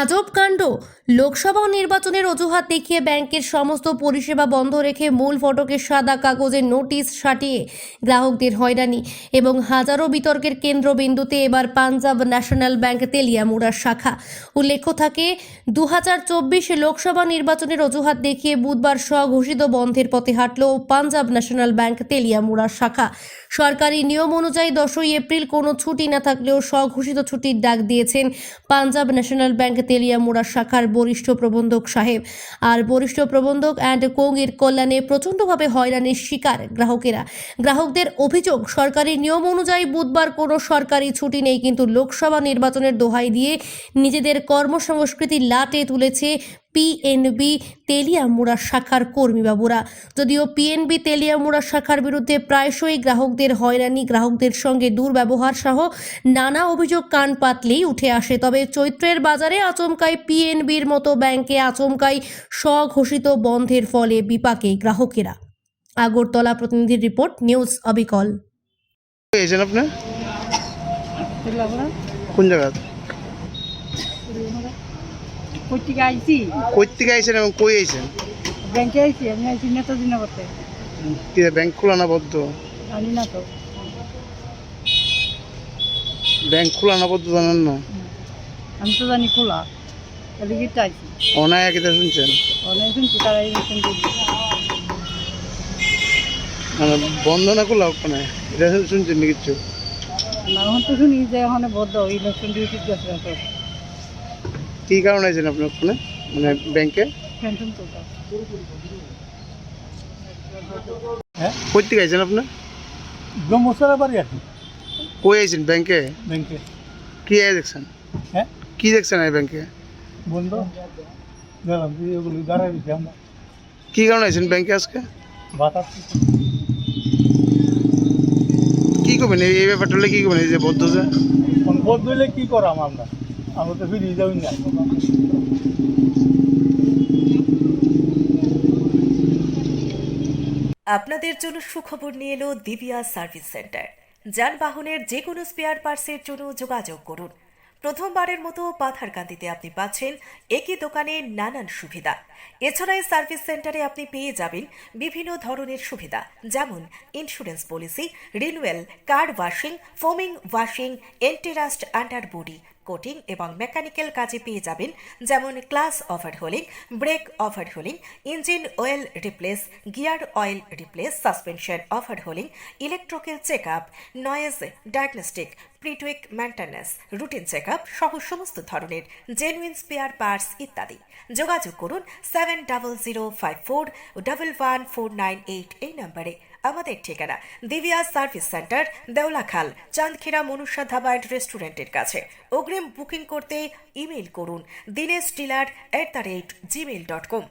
আজব কাণ্ড। লোকসভা নির্বাচনের অজুহাত দেখিয়ে ব্যাংকের সমস্ত পরিষেবা বন্ধ রেখে মূল ফটকের সাদা কাগজের নোটিশ সাটিয়ে গ্রাহকদের হয়রানি এবং হাজারো বিতর্কের কেন্দ্রবিন্দুতে এবার পাঞ্জাব ন্যাশনাল ব্যাংক তেলিয়ামুড়ার শাখা। উল্লেখ্য থাকে দু হাজার লোকসভা নির্বাচনের অজুহাত দেখিয়ে বুধবার স্বঘোষিত বন্ধের পথে হাঁটল পাঞ্জাব ন্যাশনাল ব্যাংক তেলিয়ামুড়ার শাখা। সরকারি নিয়ম অনুযায়ী দশই এপ্রিল কোনো ছুটি না থাকলেও স্বঘোষিত ছুটির ডাক দিয়েছেন পাঞ্জাব ন্যাশনাল ব্যাংক তেলিয়ামুড়া শাখার বরিষ্ঠ প্রবন্ধক সাহেব। আর বরিষ্ঠ প্রবন্ধক অ্যান্ড কোংয়ের কল্যাণে প্রচণ্ডভাবে হয়রানির শিকার গ্রাহকেরা। গ্রাহকদের অভিযোগ, সরকারি নিয়ম অনুযায়ী বুধবার কোনো সরকারি ছুটি নেই, কিন্তু লোকসভা নির্বাচনের দোহাই দিয়ে নিজেদের কর্মসংস্কৃতি লাটে তুলেছে পিএনবি তেলিয়ামুড়া শাখার কর্মীবাবুরা। যদিও পিএনবি তেলিয়ামুড়া শাখার বিরুদ্ধে প্রায়শই গ্রাহকদের হয়রানি গ্রাহকদের সঙ্গে দুর্ব্যবহার সহ নানা অভিযোগ কান পাতলেই উঠে আসে। তবে চৈত্রের বাজারে আচমকাই পিএনবির মতো ব্যাংকে আচমকাই স্বঘোষিত বন্ধের ফলে বিপাকে গ্রাহকেরা। আগরতলা প্রতিনিধির রিপোর্ট নিউজ অবিকল। এসেছেন আপনি? কোন জায়গা? আইছি। কই থেকে আইছেন এবং কই আইছেন? ব্যাংকে আইছি আমি আইছি নেতাজি নগরতে কি ব্যাংক খোলা না বদ্ধ? জানি না তো। ব্যাংক খোলা না বদ্ধ জানেন না? আমি তো জানি খোলা। তাহলে গিয়ে আইছি অনায়া কিতা শুনছেন? অনেক শুনছি তারা করছে মানে বন্ধ না খোলা ওখানে? এটা শুনছেন কিছু? না এখন তো শুনি যে ওখানে বদ্ধ ইলেকশন ডিউটি গেছে কি কারণে আইছেন আপনি ওখানে? মানে ব্যাংকে পেনশন তো তো। কই থেকে আইছেন আপনি? ব্রহ্মসরা বাড়ি আর কই আইছেন ব্যাংকে ব্যাংকে কি আই দেখছেন? হ্যাঁ? কি দেখছেন এই ব্যাংকে বন্ধ গেলাম ওগুলো দাঁড়াই দিচ্ছি আমরা। কি কারণে আইছেন ব্যাংকে আজকে? বাতাস। কি করবেন? এই এই ব্যাপারটা হলে কি করবেন? এই যে বদ্ধ যে কোন বোধ দিলে কি করাম আমরা? আমরা তো ফিরিয়ে যাই না। আপনাদের জন্য সুখবর নিয়ে এলো দিবিয়া সার্ভিস সেন্টার। যানবাহনের যে কোনো স্পেয়ার পার্টসের জন্য যোগাযোগ করুন। প্রথমবারের মতো পাথারকান্দিতে আপনি পাচ্ছেন একই দোকানে নানান সুবিধা। এছাড়া এই সার্ভিস সেন্টারে আপনি পেয়ে যাবেন বিভিন্ন ধরনের সুবিধা, যেমন insurance policy renewal car washing foaming washing antirust under body coating এবং মেকানিক্যাল কাজে পেয়ে যাবেন, যেমন clutch overhauling, brake overhauling, engine oil replace, gear oil replace, suspension overhauling, electrical check up noise diagnostic, প্রিটুইক maintenance, routine check up সহ সমস্ত ধরনের genuine spare parts ইত্যাদি। যোগাযোগ করুন seven double zero five four double one four nine eight এই নম্বরে। আমাদের ঠিকানা Divya service centre, Deolakhal, Chandkhera Manusha dhaba and রেস্টুরেন্টের কাছে। অগ্রিম বুকিং করতে ইমেল করুন, Dinesh dealer at the rate Gmail dot com